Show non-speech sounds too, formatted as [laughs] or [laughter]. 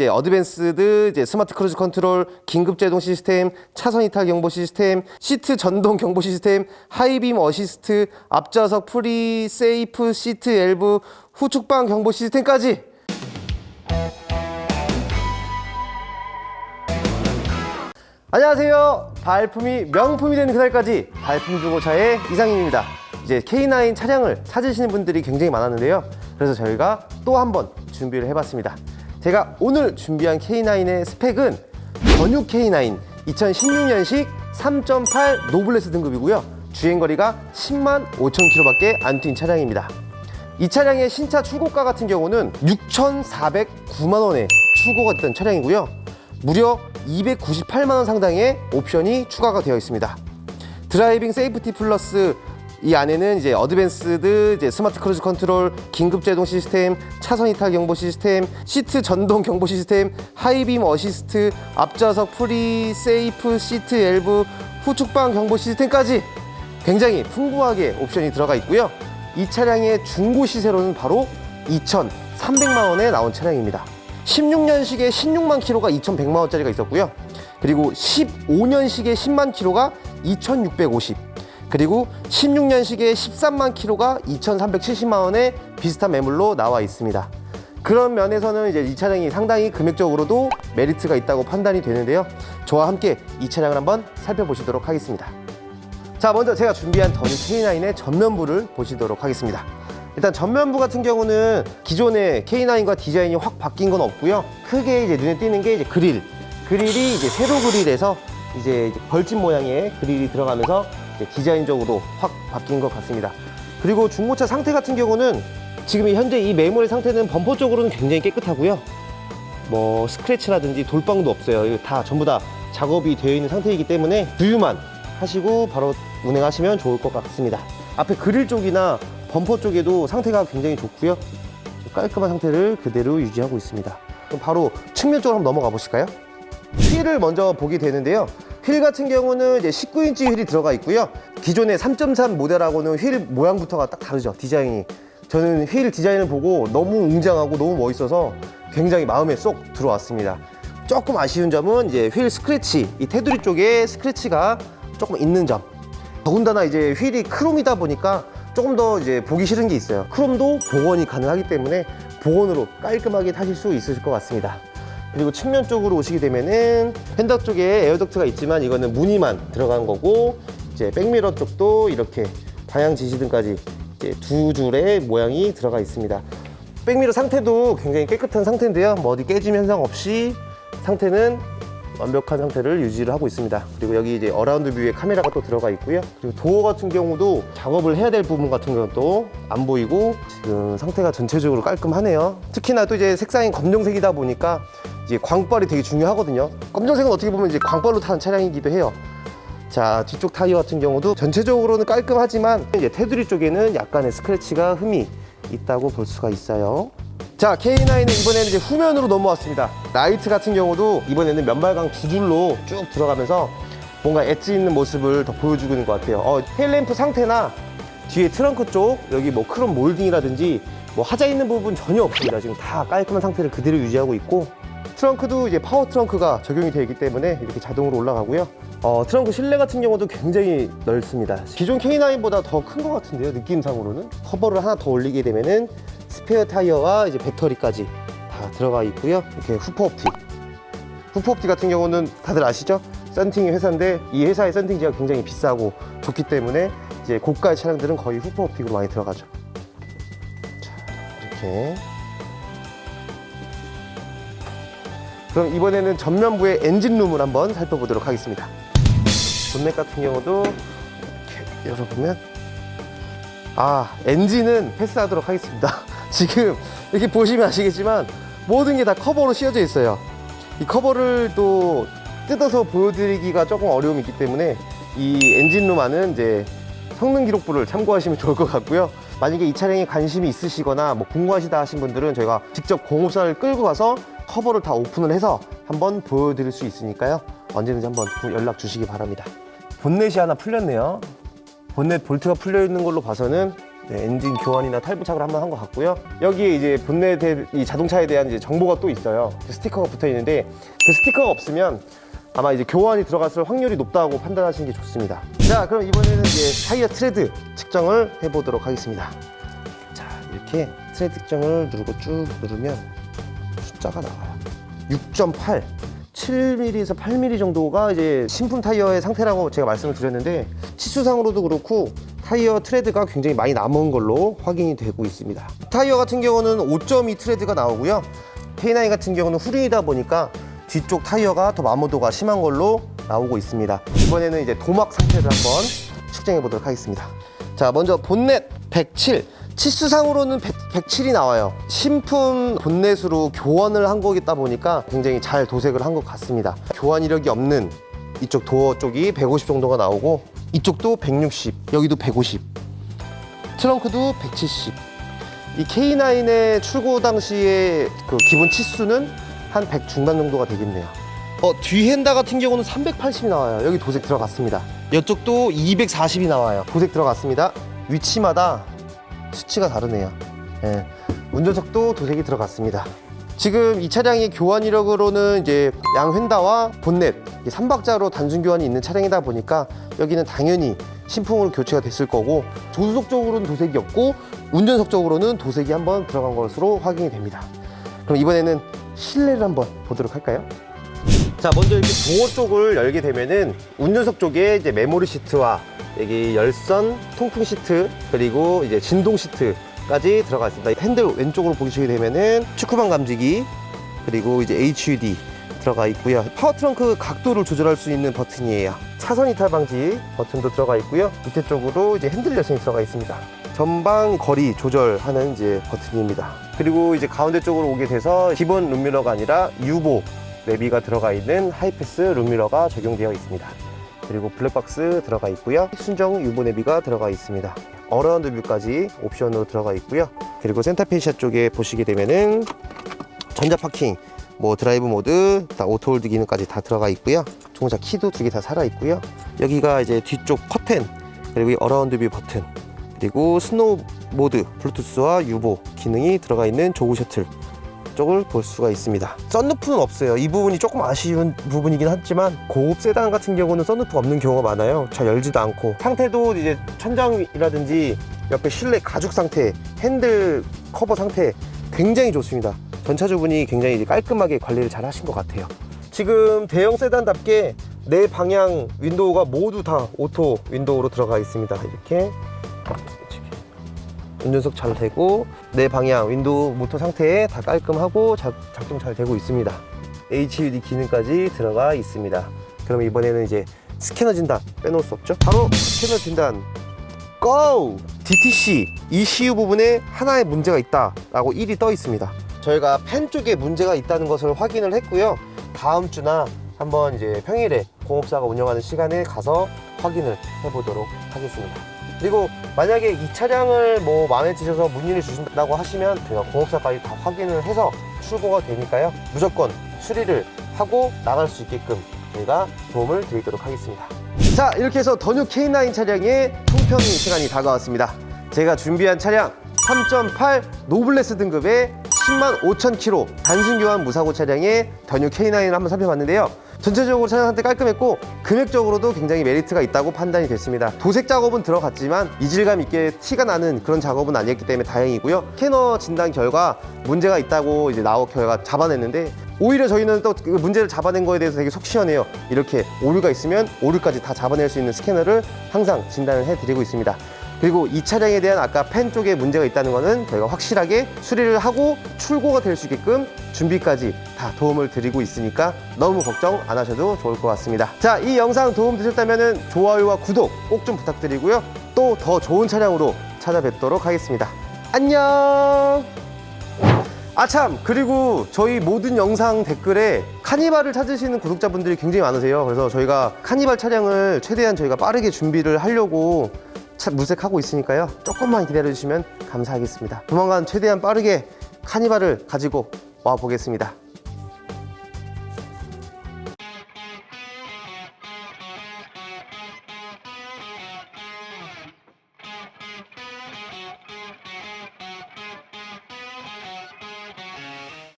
이제 어드밴스드 이제 스마트 크루즈 컨트롤, 긴급 제동 시스템, 차선 이탈 경보 시스템, 시트 전동 경보 시스템, 하이빔 어시스트, 앞좌석 프리 세이프 시트 엘브, 후측방 경보 시스템까지 안녕하세요. 발품이 명품이 되는 그날까지 발품 중고차의 이상인입니다. 이제 K9 차량을 찾으시는 분들이 굉장히 많았는데요. 그래서 저희가 또 한 번 준비를 해봤습니다. 제가 오늘 준비한 K9의 스펙은 전유 K9 2016년식 3.8 노블레스 등급이고요. 주행거리가 10만 5천 킬로밖에 안 뛴 차량입니다. 이 차량의 신차 출고가 같은 경우는 6,409만 원에 출고가 됐던 차량이고요. 무려 298만 원 상당의 옵션이 추가가 되어 있습니다. 드라이빙 세이프티 플러스 이 안에는 이제 어드밴스드 이제 스마트 크루즈 컨트롤, 긴급 제동 시스템, 차선 이탈 경보 시스템, 시트 전동 경보 시스템, 하이빔 어시스트, 앞좌석 프리 세이프 시트 엘브, 후측방 경보 시스템까지 굉장히 풍부하게 옵션이 들어가 있고요. 이 차량의 중고 시세로는 바로 2,300만 원에 나온 차량입니다. 16년식의 16만 킬로가 2,100만 원짜리가 있었고요. 그리고 15년식의 10만 킬로가 2,650. 그리고 16년식의 13만 킬로가 2,370만 원에 비슷한 매물로 나와 있습니다. 그런 면에서는 이제 이 차량이 상당히 금액적으로도 메리트가 있다고 판단이 되는데요. 저와 함께 이 차량을 한번 살펴보시도록 하겠습니다. 자, 먼저 제가 준비한 더뉴 K9의 전면부를 보시도록 하겠습니다. 일단 전면부 같은 경우는 기존의 K9과 디자인이 확 바뀐 건 없고요. 크게 이제 눈에 띄는 게 이제 그릴. 그릴이 이제 세로 그릴에서 이제 벌집 모양의 그릴이 들어가면서 디자인적으로 확 바뀐 것 같습니다. 그리고 중고차 상태 같은 경우는 지금 이 현재 이 매물의 상태는 범퍼 쪽으로는 굉장히 깨끗하고요. 뭐 스크래치라든지 돌방도 없어요. 다 전부 다 작업이 되어 있는 상태이기 때문에 주유만 하시고 바로 운행하시면 좋을 것 같습니다. 앞에 그릴 쪽이나 범퍼 쪽에도 상태가 굉장히 좋고요. 깔끔한 상태를 그대로 유지하고 있습니다. 바로 측면 쪽으로 한번 넘어가 보실까요? 휠을 먼저 보게 되는데요. 휠 같은 경우는 이제 19인치 휠이 들어가 있고요. 기존의 3.3 모델하고는 휠 모양부터가 딱 다르죠. 디자인이. 저는 휠 디자인을 보고 너무 웅장하고 너무 멋있어서 굉장히 마음에 쏙 들어왔습니다. 조금 아쉬운 점은 이제 휠 스크래치, 이 테두리 쪽에 스크래치가 조금 있는 점. 더군다나 이제 휠이 크롬이다 보니까 조금 더 이제 보기 싫은 게 있어요. 크롬도 복원이 가능하기 때문에 복원으로 깔끔하게 타실 수 있으실 것 같습니다. 그리고 측면 쪽으로 오시게 되면은 펜더 쪽에 에어덕트가 있지만 이거는 무늬만 들어간 거고 이제 백미러 쪽도 이렇게 방향 지시등까지 두 줄의 모양이 들어가 있습니다. 백미러 상태도 굉장히 깨끗한 상태인데요. 뭐 어디 깨짐 현상 없이 상태는 완벽한 상태를 유지를 하고 있습니다. 그리고 여기 이제 어라운드 뷰에 카메라가 또 들어가 있고요. 그리고 도어 같은 경우도 작업을 해야 될 부분 같은 경우는 또안 보이고 지금 상태가 전체적으로 깔끔하네요. 특히나 또 이제 색상이 검정색이다 보니까 이제 광빨이 되게 중요하거든요. 검정색은 어떻게 보면 이제 광빨로 타는 차량이기도 해요. 자 뒤쪽 타이어 같은 경우도 전체적으로는 깔끔하지만 이제 테두리 쪽에는 약간의 스크래치가 흠이 있다고 볼 수가 있어요. 자 K9은 이번에는 이제 후면으로 넘어왔습니다. 라이트 같은 경우도 이번에는 면발광 두 줄로 쭉 들어가면서 뭔가 엣지 있는 모습을 더 보여주고 있는 것 같아요. 어, 테일램프 상태나 뒤에 트렁크 쪽 여기 뭐 크롬 몰딩이라든지 뭐 하자 있는 부분 전혀 없습니다. 지금 다 깔끔한 상태를 그대로 유지하고 있고 트렁크도 이제 파워 트렁크가 적용이 되어 있기 때문에 이렇게 자동으로 올라가고요. 어, 트렁크 실내 같은 경우도 굉장히 넓습니다. 기존 K9보다 더 큰 것 같은데요, 느낌상으로는. 커버를 하나 더 올리게 되면은 스페어 타이어와 이제 배터리까지 다 들어가 있고요. 이렇게 후퍼 옵틱. 후퍼 옵틱 같은 경우는 다들 아시죠? 썬팅 회사인데 이 회사의 썬팅지가 굉장히 비싸고 좋기 때문에 이제 고가의 차량들은 거의 후퍼 옵틱으로 많이 들어가죠. 자, 이렇게. 그럼 이번에는 전면부의 엔진룸을 한번 살펴보도록 하겠습니다. 본넷 같은 경우도 이렇게 열어보면 아 엔진은 패스하도록 하겠습니다. [laughs] 지금 이렇게 보시면 아시겠지만 모든 게 다 커버로 씌워져 있어요. 이 커버를 또 뜯어서 보여드리기가 조금 어려움이 있기 때문에 이 엔진룸 안은 이제 성능 기록부를 참고하시면 좋을 것 같고요. 만약에 이 차량에 관심이 있으시거나 뭐 궁금하시다 하신 분들은 저희가 직접 공업사를 끌고 가서 커버를 다 오픈을 해서 한번 보여드릴 수 있으니까요. 언제든지 한번 연락 주시기 바랍니다. 본넷이 하나 풀렸네요. 본넷 볼트가 풀려 있는 걸로 봐서는 네, 엔진 교환이나 탈부착을 한번 한 것 같고요. 여기에 이제 본넷에 이 자동차에 대한 이제 정보가 또 있어요. 그 스티커가 붙어 있는데 그 스티커가 없으면 아마 이제 교환이 들어갔을 확률이 높다고 판단하시는 게 좋습니다. 자, 그럼 이번에는 이제 타이어 트레드 측정을 해보도록 하겠습니다. 자, 이렇게 트레드 측정을 누르고 쭉 누르면 숫자가 나와요. 6.8. 7mm에서 8mm 정도가 이제 신품 타이어의 상태라고 제가 말씀을 드렸는데 치수상으로도 그렇고 타이어 트레드가 굉장히 많이 남은 걸로 확인이 되고 있습니다. 타이어 같은 경우는 5.2 트레드가 나오고요. K9 같은 경우는 후륜이다 보니까 뒤쪽 타이어가 더 마모도가 심한 걸로 나오고 있습니다. 이번에는 이제 도막 상태를 한번 측정해 보도록 하겠습니다. 자, 먼저 본넷 107. 치수상으로는 100, 107이 나와요. 신품 본넷으로 교환을 한 거겠다 보니까 굉장히 잘 도색을 한 것 같습니다. 교환 이력이 없는 이쪽 도어 쪽이 150 정도가 나오고 이쪽도 160, 여기도 150, 트렁크도 170. 이 K9의 출고 당시의 그 기본 치수는 한 100 중반 정도가 되겠네요. 어, 뒤핸다 같은 경우는 380이 나와요. 여기 도색 들어갔습니다. 이쪽도 240이 나와요. 도색 들어갔습니다. 위치마다 수치가 다르네요. 예. 운전석도 도색이 들어갔습니다. 지금 이 차량의 교환 이력으로는 이제 양 휀다와 본넷 3박자로 단순 교환이 있는 차량이다 보니까 여기는 당연히 신품으로 교체가 됐을 거고 조수석 쪽으로는 도색이 없고 운전석 쪽으로는 도색이 한번 들어간 것으로 확인이 됩니다. 그럼 이번에는 실내를 한번 보도록 할까요? 자, 먼저 이렇게 도어 쪽을 열게 되면은 운전석 쪽에 이제 메모리 시트와 여기 열선, 통풍 시트, 그리고 이제 진동 시트까지 들어가 있습니다. 핸들 왼쪽으로 보시게 되면은 축구방 감지기, 그리고 이제 HUD 들어가 있고요. 파워 트렁크 각도를 조절할 수 있는 버튼이에요. 차선 이탈 방지 버튼도 들어가 있고요. 밑에 쪽으로 이제 핸들 열선이 들어가 있습니다. 전방 거리 조절하는 이제 버튼입니다. 그리고 이제 가운데 쪽으로 오게 돼서 기본 룸미러가 아니라 유보 내비가 들어가 있는 하이패스 룸미러가 적용되어 있습니다. 그리고 블랙박스 들어가 있고요. 순정 유보 내비가 들어가 있습니다. 어라운드 뷰까지 옵션으로 들어가 있고요. 그리고 센터페시아 쪽에 보시게 되면은 전자 파킹, 뭐 드라이브 모드, 다 오토 홀드 기능까지 다 들어가 있고요. 종자 키도 두 개 다 살아 있고요. 여기가 이제 뒤쪽 커튼, 그리고 이 어라운드 뷰 버튼, 그리고 스노우 모드, 블루투스와 유보 기능이 들어가 있는 조그 셔틀 쪽을 볼 수가 있습니다. 썬루프는 없어요. 이 부분이 조금 아쉬운 부분이긴 하지만 고급 세단 같은 경우는 썬루프가 없는 경우가 많아요. 잘 열지도 않고 상태도 이제 천장이라든지 옆에 실내 가죽 상태, 핸들 커버 상태 굉장히 좋습니다. 전차주분이 굉장히 깔끔하게 관리를 잘 하신 것 같아요. 지금 대형 세단답게 네 방향 윈도우가 모두 다 오토 윈도우로 들어가 있습니다. 이렇게 운전석 잘 되고 내 방향 윈도우 모터 상태 다 깔끔하고 작, 작동 잘 되고 있습니다 HUD 기능까지 들어가 있습니다 그럼 이번에는 이제 스캐너 진단 빼놓을 수 없죠 바로 스캐너 진단 고! DTC ECU 부분에 하나의 문제가 있다 라고 1이 떠 있습니다 저희가 펜 쪽에 문제가 있다는 것을 확인을 했고요. 다음 주나 한번 이제 평일에 공업사가 운영하는 시간에 가서 확인을 해보도록 하겠습니다. 그리고 만약에 이 차량을 뭐 마음에 드셔서 문의를 주신다고 하시면 제가 공업사까지 다 확인을 해서 출고가 되니까요. 무조건 수리를 하고 나갈 수 있게끔 저희가 도움을 드리도록 하겠습니다. 자 이렇게 해서 더뉴 K9 차량의 총평 시간이 다가왔습니다. 제가 준비한 차량 3.8 노블레스 등급의 10만 5천 킬로 단순 교환 무사고 차량의 더뉴 K9을 한번 살펴봤는데요. 전체적으로 차량 상태 깔끔했고 금액적으로도 굉장히 메리트가 있다고 판단이 됐습니다. 도색 작업은 들어갔지만 이질감 있게 티가 나는 그런 작업은 아니었기 때문에 다행이고요. 스캐너 진단 결과 문제가 있다고 이제 나오 결과 잡아냈는데 오히려 저희는 또 그 문제를 잡아낸 거에 대해서 되게 속 시원해요. 이렇게 오류가 있으면 오류까지 다 잡아낼 수 있는 스캐너를 항상 진단을 해드리고 있습니다. 그리고 이 차량에 대한 아까 펜 쪽에 문제가 있다는 것은 저희가 확실하게 수리를 하고 출고가 될 수 있게끔 준비까지 다 도움을 드리고 있으니까 너무 걱정 안 하셔도 좋을 것 같습니다. 자, 이 영상 도움 되셨다면 좋아요와 구독 꼭 좀 부탁드리고요. 또 더 좋은 차량으로 찾아뵙도록 하겠습니다. 안녕! 아참 그리고 저희 모든 영상 댓글에 카니발을 찾으시는 구독자분들이 굉장히 많으세요 그래서 저희가 카니발 차량을 최대한 저희가 빠르게 준비를 하려고 차- 물색하고 있으니까요. 조금만 기다려 주시면 감사하겠습니다. 조만간 최대한 빠르게 카니발을 가지고 와 보겠습니다